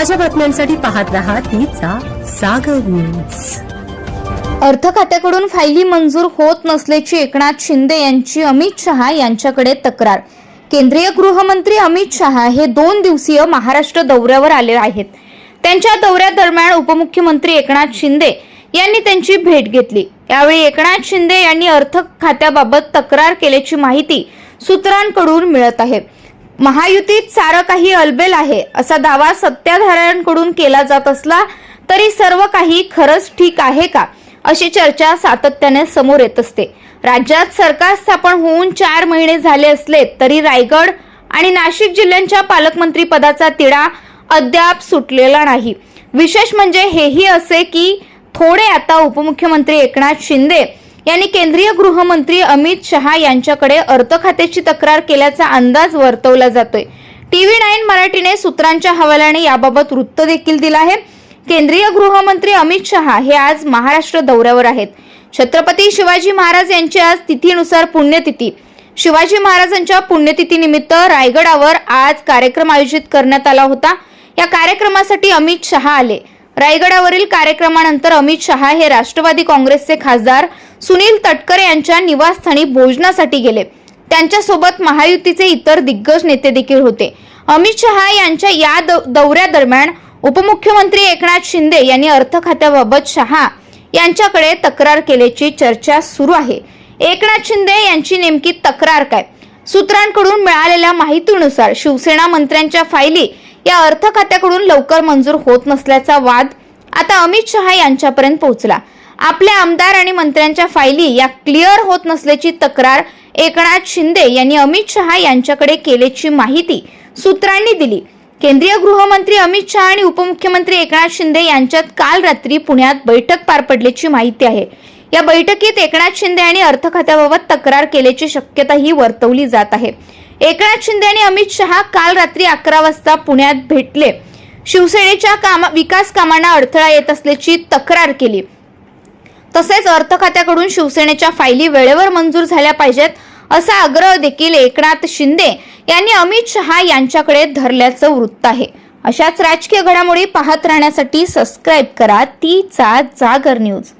ताज्या बातम्यांसाठी पाहत रहा तिचा सागर न्यूज अर्थ खात्याकडून फायली मंजूर होत नसल्याची एकनाथ शिंदे यांची अमित शहा यांच्याकडे तक्रार. केंद्रीय गृहमंत्री अमित शहा हे दोन दिवसीय महाराष्ट्र दौऱ्यावर आले आहेत. त्यांच्या दौऱ्यादरम्यान उपमुख्यमंत्री एकनाथ शिंदे यांनी त्यांची भेट घेतली. यावेळी एकनाथ शिंदे यांनी अर्थ खात्याबाबत तक्रार केल्याची माहिती सूत्रांकडून मिळत आहे. महायुतीत सारं काही अलबेल आहे असा दावा सत्ताधाऱ्यांकडून केला जात असला तरी सर्व काही खरंच ठीक आहे का अशी चर्चा सातत्याने समोर येत असते. राज्यात सरकार स्थापन होऊन चार महिने झाले असले तरी रायगड आणि नाशिक जिल्ह्यांच्या पालकमंत्री पदाचा तिढा अद्याप सुटलेला नाही. विशेष म्हणजे हेही असे की थोडे आता उपमुख्यमंत्री एकनाथ शिंदे यांनी केंद्रीय गृहमंत्री अमित शहा यांच्याकडे अर्थ खात्याची तक्रार केल्याचा अंदाज वर्तवला जातोय. टीव्ही नाईन मराठीने सूत्रांच्या हवाल्याने याबाबत वृत्त देखील दिलं आहे. केंद्रीय गृहमंत्री अमित शहा हे आज महाराष्ट्र दौऱ्यावर आहेत. छत्रपती शिवाजी महाराज यांची आज तिथीनुसार पुण्यतिथी. शिवाजी महाराजांच्या पुण्यतिथीनिमित्त रायगडावर आज कार्यक्रम आयोजित करण्यात आला होता. या कार्यक्रमासाठी अमित शहा आले. रायगडावरील कार्यक्रमानंतर अमित शहा हे राष्ट्रवादी काँग्रेसचे खासदार सुनील तटकरे यांच्या निवासस्थानी भोजनासाठी गेले. त्यांच्यासोबत महायुतीचे इतर दिग्गज नेते देखील होते. अमित शहा यांच्या या दौ- दौऱ्यादरम्यान उपमुख्यमंत्री एकनाथ शिंदे यांनी अर्थ खात्याबाबत शहा यांच्याकडे तक्रार केल्याची चर्चा सुरू आहे. एकनाथ शिंदे यांची नेमकी तक्रार काय? सूत्रांकडून मिळालेल्या माहितीनुसार शिवसेना मंत्र्यांच्या फायली या अर्थ खात्याकडून लवकर मंजूर होत नसल्याचा वाद आता अमित शहा यांच्यापर्यंत पोहोचला. आपल्या आमदार आणि मंत्र्यांच्या फायली या क्लिअर होत नसल्याची तक्रार एकनाथ शिंदे यांनी अमित शहा यांच्याकडे केल्याची माहिती सूत्रांनी दिली. केंद्रीय गृहमंत्री अमित शहा आणि उपमुख्यमंत्री एकनाथ शिंदे यांच्यात काल रात्री पुण्यात बैठक पार पडल्याची माहिती आहे. या बैठकीत एकनाथ शिंदे यांनी अर्थ खात्याबाबत तक्रार केल्याची शक्यताही वर्तवली जात आहे. एकनाथ शिंदे आणि अमित शहा काल रात्री अकरा वाजता पुण्यात भेटले. शिवसेनेच्या कामा विकास कामांना अडथळा येत असल्याची तक्रार केली. तसेच अर्थ खात्याकडून शिवसेनेच्या फायली वेळेवर मंजूर झाल्या पाहिजेत असा आग्रह देखील एकनाथ शिंदे यांनी अमित शहा यांच्याकडे धरल्याचं वृत्त आहे. अशाच राजकीय घडामोडी पाहत राहण्यासाठी सबस्क्राईब करा. तीचा जागर न्यूज